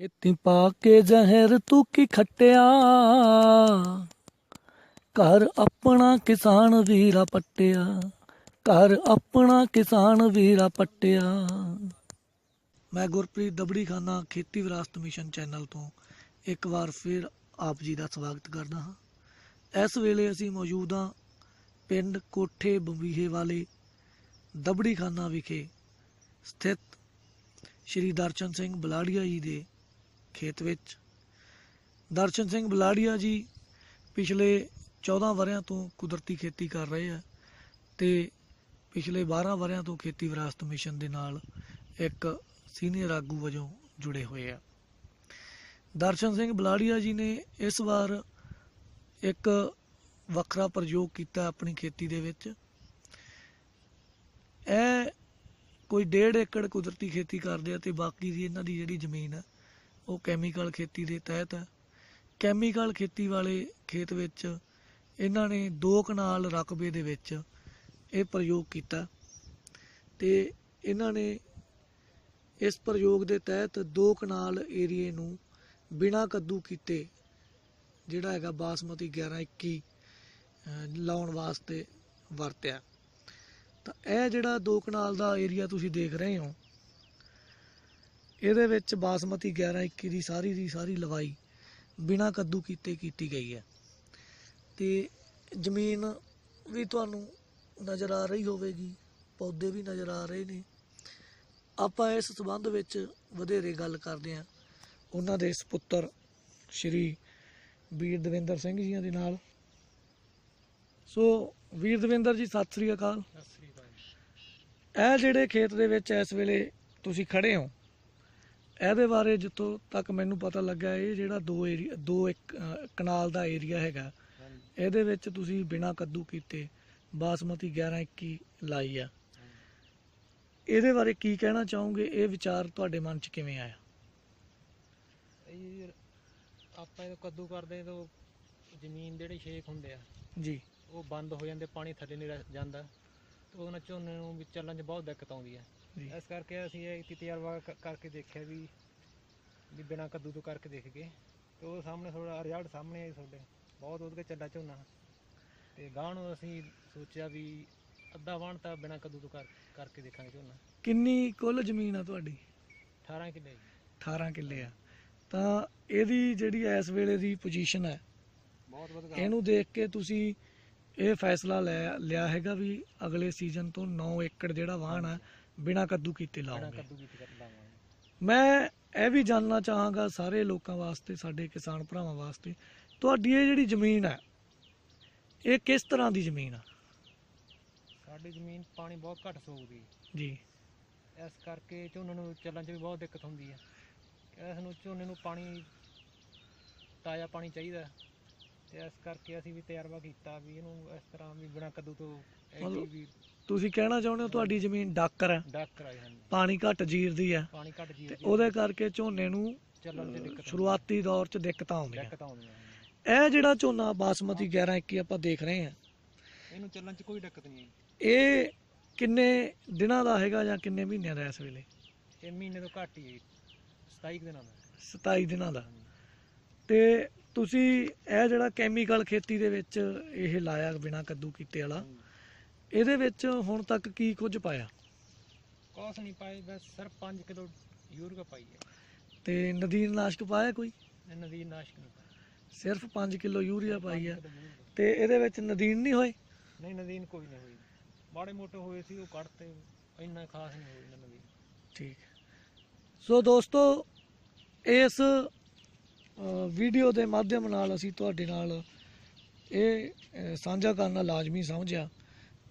ਇਤੀ ਪਾ ਕੇ ਜ਼ਹਿਰ ਤੂੰ ਕੀ ਖੱਟਿਆ? ਘਰ ਆਪਣਾ ਕਿਸਾਨ ਵੀਰਾ ਪੱਟਿਆ। ਘਰ ਆਪਣਾ ਕਿਸਾਨ ਵੀਰਾ ਪੱਟਿਆ। ਮੈਂ ਗੁਰਪ੍ਰੀਤ ਦਬੜੀ ਖਾਨਾ ਖੇਤੀ ਵਿਰਾਸਤ ਮਿਸ਼ਨ ਚੈਨਲ ਤੋਂ ਇੱਕ ਵਾਰ ਫਿਰ ਆਪ ਜੀ ਦਾ ਸਵਾਗਤ ਕਰਦਾ ਹਾਂ। ਇਸ ਵੇਲੇ ਅਸੀਂ ਮੌਜੂਦ ਹਾਂ ਪਿੰਡ ਕੋਠੇ ਬੰਬੀਹੇ ਵਾਲੇ ਦਬੜੀ ਖਾਨਾ ਵਿਖੇ ਸਥਿਤ ਸ਼੍ਰੀ ਦਰਸ਼ਨ ਸਿੰਘ ਬਲਾੜੀਆ ਜੀ ਦੇ ਖੇਤ ਵਿੱਚ। ਦਰਸ਼ਨ ਸਿੰਘ ਬਲਾੜੀਆ ਜੀ ਪਿਛਲੇ 14 ਵਰਿਆਂ ਤੋਂ ਕੁਦਰਤੀ ਖੇਤੀ ਕਰ ਰਹੇ ਆ ਤੇ ਪਿਛਲੇ 12 ਵਰਿਆਂ ਤੋਂ ਖੇਤੀ ਵਿਰਾਸਤ ਮਿਸ਼ਨ ਦੇ ਨਾਲ ਇੱਕ ਸੀਨੀਅਰ ਆਗੂ ਵਜੋਂ ਜੁੜੇ ਹੋਏ ਆ। ਦਰਸ਼ਨ ਸਿੰਘ ਬਲਾੜੀਆ ਜੀ ਨੇ ਇਸ ਵਾਰ ਇੱਕ ਵੱਖਰਾ ਪ੍ਰਯੋਗ ਕੀਤਾ ਆਪਣੀ ਖੇਤੀ ਦੇ ਵਿੱਚ। ਇਹ ਕੋਈ 1.5 ਏਕੜ ਕੁਦਰਤੀ ਖੇਤੀ ਕਰਦੇ ਆ ਤੇ ਬਾਕੀ ਦੀ ਇਹਨਾਂ ਦੀ ਜਿਹੜੀ ਜ਼ਮੀਨ ਆ ਉਹ ਕੈਮੀਕਲ ਖੇਤੀ ਦੇ ਤਹਿਤ ਹੈ ਕੈਮੀਕਲ ਖੇਤੀ ਵਾਲੇ ਖੇਤ ਵਿੱਚ ਇਹਨਾਂ ਨੇ ਦੋ ਕਨਾਲ ਰਕਬੇ ਦੇ ਵਿੱਚ ਇਹ ਪ੍ਰਯੋਗ ਕੀਤਾ ਤੇ ਇਹਨਾਂ ਨੇ ਇਸ ਪ੍ਰਯੋਗ ਦੇ ਤਹਿਤ ਦੋ ਕਨਾਲ ਏਰੀਏ ਨੂੰ ਬਿਨਾਂ ਕੱਦੂ ਕੀਤੇ ਜਿਹੜਾ ਹੈਗਾ ਬਾਸਮਤੀ 1121 ਅਹ, ਲਾਉਣ ਵਾਸਤੇ ਵਰਤਿਆ। ਤਾਂ ਇਹ ਜਿਹੜਾ ਦੋ ਕਨਾਲ ਦਾ ਏਰੀਆ ਤੁਸੀਂ ਦੇਖ ਰਹੇ ਹੋ ਇਹਦੇ ਵਿੱਚ ਬਾਸਮਤੀ 1121 ਦੀ ਸਾਰੀ ਦੀ ਸਾਰੀ ਲਵਾਈ ਬਿਨਾਂ ਕੱਦੂ ਕੀਤੇ ਕੀਤੀ ਗਈ ਹੈ। ਤੇ ਜ਼ਮੀਨ ਵੀ ਤੁਹਾਨੂੰ ਨਜ਼ਰ ਆ ਰਹੀ ਹੋਵੇਗੀ ਪੌਦੇ ਵੀ ਨਜ਼ਰ ਆ ਰਹੇ ਨੇ। ਆਪਾਂ ਇਸ ਸਬੰਧ ਵਿੱਚ ਵਧੇਰੇ ਗੱਲ ਕਰਦੇ ਹਾਂ। ਉਹਨਾਂ ਦੇ ਸੁਪੁੱਤਰ ਸ਼੍ਰੀ ਵੀਰ ਦਵਿੰਦਰ ਸਿੰਘ ਜੀਆਂ ਦੇ ਨਾਲ। ਸੋ ਵੀਰ ਦਵਿੰਦਰ ਜੀ ਸਤਿ ਸ੍ਰੀ ਅਕਾਲ। ਇਹ ਜਿਹੜੇ ਖੇਤ ਦੇ ਵਿੱਚ ਇਸ ਵੇਲੇ ਤੁਸੀਂ ਖੜੇ ਹੋ ਇਹਦੇ ਬਾਰੇ ਜਿੱਥੋਂ ਤੱਕ ਮੈਨੂੰ ਪਤਾ ਲੱਗਾ ਇਹ ਜਿਹੜਾ ਦੋ ਏਰੀਆ ਦੋ ਇੱਕ ਕਨਾਲ ਦਾ ਏਰੀਆ ਹੈਗਾ। ਇਹਦੇ ਵਿੱਚ ਤੁਸੀਂ ਬਿਨਾਂ ਕੱਦੂ ਕੀਤੇ ਬਾਸਮਤੀ 1121 ਲਾਈ ਆ। ਇਹਦੇ ਬਾਰੇ ਕੀ ਕਹਿਣਾ ਚਾਹੋਗੇ? ਇਹ ਵਿਚਾਰ ਤੁਹਾਡੇ ਮਨ 'ਚ ਕਿਵੇਂ ਆਇਆ? ਇਹ ਆਪਾਂ ਇਹ ਕੱਦੂ ਕਰਦੇ ਤਾਂ ਜ਼ਮੀਨ ਜਿਹੜੇ ਛੇਕ ਹੁੰਦੇ ਆ ਜੀ। ਉਹ ਬੰਦ ਹੋ ਜਾਂਦੇ ਪਾਣੀ ਥੱਲੇ ਨਹੀਂ ਜਾਂਦਾ। ਤੇ ਉਹਨਾਂ ਝੋਨੇ ਨੂੰ ਵੀ ਚੱਲਣ 'ਚ ਬਹੁਤ ਦਿੱਕਤ ਆਉਂਦੀ ਹੈ। ਜੀ। ਇਸ ਕਰਕੇ ਅਸੀਂ ਇਹ ਇੱਕ ਤਜਰਬਾ ਕ- ਕਰਕੇ ਦੇਖਿਆ ਵੀ ਵੀ ਬਿਨਾਂ ਕੱਦੂ ਤੋਂ ਕਰਕੇ ਦੇਖ ਕੇ। ਤੇ ਉਹ ਸਾਹਮਣੇ ਥੋੜਾ ਰਿਜ਼ਲਟ ਸਾਹਮਣੇ ਆਈ ਤੁਹਾਡੇ। ਬਹੁਤ ਉਹਦੇ ਚੱਲਾ ਝੋਨਾ। ਤੇ ਗਾਂ ਨੂੰ ਅਸੀਂ ਸੋਚਿਆ ਵੀ ਅੱਧਾ ਵਾਣ ਤਾਂ ਬਿਨਾਂ ਕੱਦੂ ਤੋਂ ਕਰ ਕਰਕੇ ਦੇਖਾਂਗੇ ਝੋਨਾ। ਕਿੰਨੀ ਕੁੱਲ ਜ਼ਮੀਨ ਆ ਤੁਹਾਡੀ? 18 ਕਿੱਲੇ 18 ਕਿੱਲੇ ਆ। ਤਾਂ ਇਹਦੀ ਜਿਹੜੀ ਇਸ ਵੇਲੇ ਦੀ ਪੋਜੀਸ਼ਨ ਹੈ ਬਹੁਤ ਵਧੀਆ। ਇਹਨੂੰ ਦੇਖ ਕੇ ਤੁਸੀਂ ਇਹ ਫੈਸਲਾ ਲੈ ਲਿਆ ਹੈਗਾ ਵੀ ਅਗਲੇ ਸੀਜ਼ਨ ਤੋਂ 9 ਏਕੜ ਜਿਹੜਾ ਵਾਹਣ ਹੈ ਬਿਨਾਂ ਕੱਦੂ ਕੀਤੇ ਲਾਵਾਂਗੇ। ਮੈਂ ਇਹ ਵੀ ਜਾਣਨਾ ਚਾਹਾਂਗਾ ਸਾਰੇ ਲੋਕਾਂ ਵਾਸਤੇ ਸਾਡੇ ਕਿਸਾਨ ਭਰਾਵਾਂ ਵਾਸਤੇ ਤੁਹਾਡੀ ਇਹ ਜਿਹੜੀ ਜ਼ਮੀਨ ਹੈ ਇਹ ਕਿਸ ਤਰ੍ਹਾਂ ਦੀ ਜ਼ਮੀਨ ਆ? ਸਾਡੀ ਜ਼ਮੀਨ ਪਾਣੀ ਬਹੁਤ ਘੱਟ ਸੋਖਦੀ। ਜੀ। ਇਸ ਕਰਕੇ ਝੋਨੇ ਨੂੰ ਚੱਲਣ 'ਚ ਵੀ ਬਹੁਤ ਦਿੱਕਤ ਹੁੰਦੀ ਹੈ ਇਸ ਨੂੰ ਝੋਨੇ ਨੂੰ ਪਾਣੀ ਤਾਜ਼ਾ ਪਾਣੀ ਚਾਹੀਦਾ। ਤੇ ਇਸ ਕਰਕੇ ਅਸੀਂ ਵੀ ਤਜਰਬਾ ਕੀਤਾ ਵੀ ਇਹਨੂੰ ਇਸ ਤਰ੍ਹਾਂ ਵੀ ਬਿਨਾਂ ਕੱਦੂ ਤੋਂ ਐਡੀ ਮਤਲਬ ਵੀ ਤੁਸੀਂ ਕਹਿਣਾ ਚਾਹੁੰਦੇ ਹੋ ਤੁਹਾਡੀ ਜ਼ਮੀਨ ਡਾਕਰ ਹੈ? ਡੱਕ ਕਰਾਈ ਹਨ ਪਾਣੀ ਘੱਟ ਜੀਰਦੀ ਹੈ। ਪਾਣੀ ਘੱਟ ਜੀ ਤੇ ਉਹਦੇ ਕਰਕੇ ਝੋਨੇ ਨੂੰ ਚੱਲਣ 'ਚ ਦਿੱਕਤ ਸ਼ੁਰੂਆਤੀ ਦੌਰ 'ਚ ਦਿੱਕਤਾਂ ਆਉਂਦੀ ਆਉਂਦੀਆਂ। ਦਿੱਕਤ ਆਉਂਦੀਆਂ ਹਨ। ਇਹ ਜਿਹੜਾ ਝੋਨਾ ਬਾਸਮਤੀ 1121 ਆਪਾਂ ਦੇਖ ਰਹੇ ਹਾਂ। ਇਹਨੂੰ ਚੱਲਣ 'ਚ ਕੋਈ ਦਿੱਕਤ ਨਹੀਂ ਇਹ ਕਿੰਨੇ ਦਿਨਾਂ ਦਾ ਹੈਗਾ ਜਾਂ ਕਿੰਨੇ ਮਹੀਨਿਆਂ ਦਾ ਇਸ ਵੇਲੇ? ਇਹ ਮਹੀਨੇ ਤੋਂ ਘੱਟ ਹੀ ਹੈ। 27 ਕੁ ਦਿਨਾਂ ਦਾ। 27 ਦਿਨਾਂ ਦਾ। ਹਾਂਜੀ। ਤੇ ਤੁਸੀਂ ਇਹ ਜਿਹੜਾ ਕੈਮੀਕਲ ਖੇਤੀ ਦੇ ਵਿੱਚ ਇਹ ਲਾਇਆ ਬਿਨਾ ਕੱਦੂ ਕੀਤੇ ਵਾਲਾ। ਇਹਦੇ ਵਿੱਚ ਹੁਣ ਤੱਕ ਕੀ ਕੁਝ ਪਾਇਆ? ਕੁਛ ਨਹੀਂ ਪਾਈ ਬਸ ਸਿਰਫ 5 ਕਿਲੋ ਯੂਰੀਆ ਪਾਈ ਹੈ। ਤੇ ਨਦੀਨ ਨਾਸ਼ਕ ਪਾਇਆ ਕੋਈ? ਨਦੀਨ ਨਾਸ਼ਕ ਨਹੀਂ ਸਿਰਫ 5 ਕਿਲੋ ਯੂਰੀਆ ਪਾਈ ਪਾਈ। ਤੇ ਇਹਦੇ ਵਿੱਚ ਨਦੀਨ ਨਹੀਂ ਹੋਏ? ਨਹੀਂ ਨਦੀਨ ਕੋਈ ਨਹੀਂ ਹੋਈ। ਮਾੜੇ ਮੋਟੇ ਹੋਏ ਸੀ ਉਹ ਕੱਢਤੇ ਇੰਨਾ ਖਾਸ ਨਹੀਂ ਹੋਈ ਨਦੀਨ। ਠੀਕ। ਸੋ ਦੋਸਤੋ ਇਸ ਵੀਡੀਓ ਦੇ ਮਾਧਿਅਮ ਨਾਲ ਅਸੀਂ ਤੁਹਾਡੇ ਨਾਲ ਇਹ ਸਾਂਝਾ ਕਰਨਾ ਲਾਜ਼ਮੀ ਸਮਝਿਆ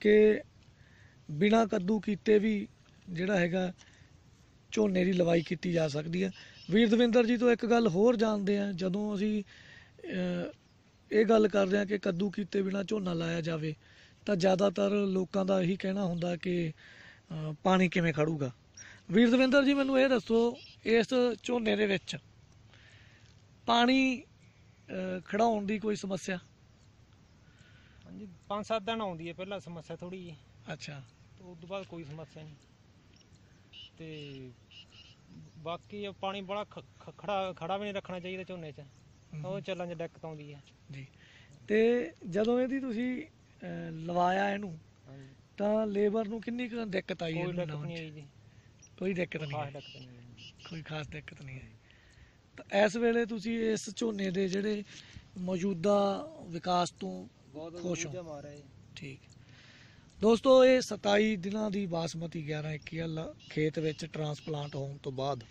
ਕਿ ਬਿਨਾ ਕੱਦੂ ਕੀਤੇ ਵੀ ਜਿਹੜਾ ਹੈਗਾ ਝੋਨੇ ਦੀ ਲਵਾਈ ਕੀਤੀ ਜਾ ਸਕਦੀ ਹੈ। ਵੀਰ ਦਵਿੰਦਰ ਜੀ, ਤੋਂ ਇੱਕ ਗੱਲ ਹੋਰ ਜਾਣਦੇ ਆ ਜਦੋਂ ਅਸੀਂ ਇਹ ਗੱਲ ਕਰਦੇ ਆ ਕਿ ਕੱਦੂ ਕੀਤੇ ਬਿਨਾ ਝੋਨਾ ਲਾਇਆ ਜਾਵੇ, ਤਾਂ ਜ਼ਿਆਦਾਤਰ ਲੋਕਾਂ ਦਾ ਇਹੀ ਕਹਿਣਾ ਹੁੰਦਾ ਕਿ ਪਾਣੀ ਕਿਵੇਂ ਖੜੂਗਾ। ਵੀਰ ਦਵਿੰਦਰ ਜੀ, ਮੈਨੂੰ ਇਹ ਦੱਸੋ, ਇਸ ਝੋਨੇ ਦੇ ਵਿੱਚ ਪਾਣੀ ਖੜਾਉਣ ਦੀ ਕੋਈ ਸਮੱਸਿਆ? ਹਾਂਜੀ 5-7 ਦਿਨ ਆਉਂਦੀ ਹੈ ਪਹਿਲਾਂ ਸਮੱਸਿਆ ਥੋੜੀ ਜੀ ਅੱਛਾ। ਤੇ ਉਸ ਤੋਂ ਬਾਅਦ ਕੋਈ ਸਮੱਸਿਆ ਨਹੀਂ। ਤੇ ਬਾਕੀ ਇਹ ਪਾਣੀ ਬੜਾ ਖ- ਖੜਾ ਖੜਾ ਵੀ ਨਹੀਂ ਰੱਖਣਾ ਚਾਹੀਦਾ ਝੋਨੇ 'ਚ। ਉਹ ਚੱਲਣ 'ਚ ਦਿੱਕਤ ਆਉਂਦੀ ਹੈ। ਜੀ। ਤੇ ਜਦੋਂ ਇਹਦੀ ਤੁਸੀਂ ਅਹ, ਲਵਾਇਆ ਇਹਨੂੰ ਹਾਂਜੀ। ਤਾਂ ਲੇਬਰ ਨੂੰ ਕਿੰਨੀ ਕੁ ਦਿੱਕਤ ਆਈ ਕੋਈ ਇਹਨੂੰ ਦਿੱਕਤ ਲਾਉਣ ਨਹੀਂ 'ਚ? ਆਈ ਜੀ। ਕੋਈ ਦਿੱਕਤ ਨਹੀਂ ਖਾਸ ਆਈ? ਦਿੱਕਤ ਨਹੀਂ ਆਈ। ਕੋਈ ਖਾਸ ਦਿੱਕਤ ਨਹੀਂ ਆਈ। ਤਾਂ ਇਸ ਵੇਲੇ ਤੁਸੀਂ ਇਸ ਝੋਨੇ ਦੇ ਜਿਹੜੇ ਮੌਜੂਦਾ ਵਿਕਾਸ ਤੋਂ ਬਹੁਤ ਖੁਸ਼ ਹੋ। ਠੀਕ। ਦੋਸਤੋ ਇਹ 27 ਦਿਨਾਂ ਦੀ ਬਾਸਮਤੀ 1121 ਲ- ਖੇਤ ਵਿੱਚ ਟਰਾਂਸਪਲਾਂਟ ਹੋਣ ਤੋਂ ਬਾਅਦ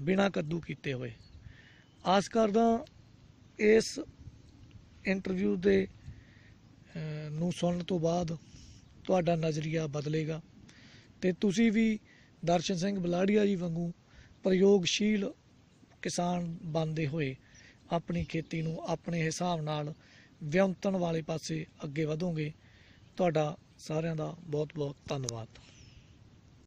ਬਿਨਾਂ ਕੱਦੂ ਕੀਤੇ ਹੋਏ। ਆਸ ਕਰਦਾ ਇਸ ਇੰਟਰਵਿਊ ਦੇ ਨੂੰ ਸੁਣਨ ਤੋਂ ਬਾਅਦ ਤੁਹਾਡਾ ਨਜ਼ਰੀਆ ਬਦਲੇਗਾ ਤੇ ਤੁਸੀਂ ਵੀ ਦਰਸ਼ਨ ਸਿੰਘ ਬਲਾੜੀਆ ਜੀ ਵਾਂਗੂ ਪ੍ਰਯੋਗਸ਼ੀਲ ਕਿਸਾਨ ਬਣਦੇ ਹੋਏ ਆਪਣੀ ਖੇਤੀ ਨੂੰ ਆਪਣੇ ਹਿਸਾਬ ਨਾਲ ਵਿਅੰਤਣ ਵਾਲੇ ਪਾਸੇ ਅੱਗੇ ਵਧੋਗੇ। ਤੁਹਾਡਾ ਸਾਰਿਆਂ ਦਾ ਬਹੁਤ ਬਹੁਤ ਧੰਨਵਾਦ।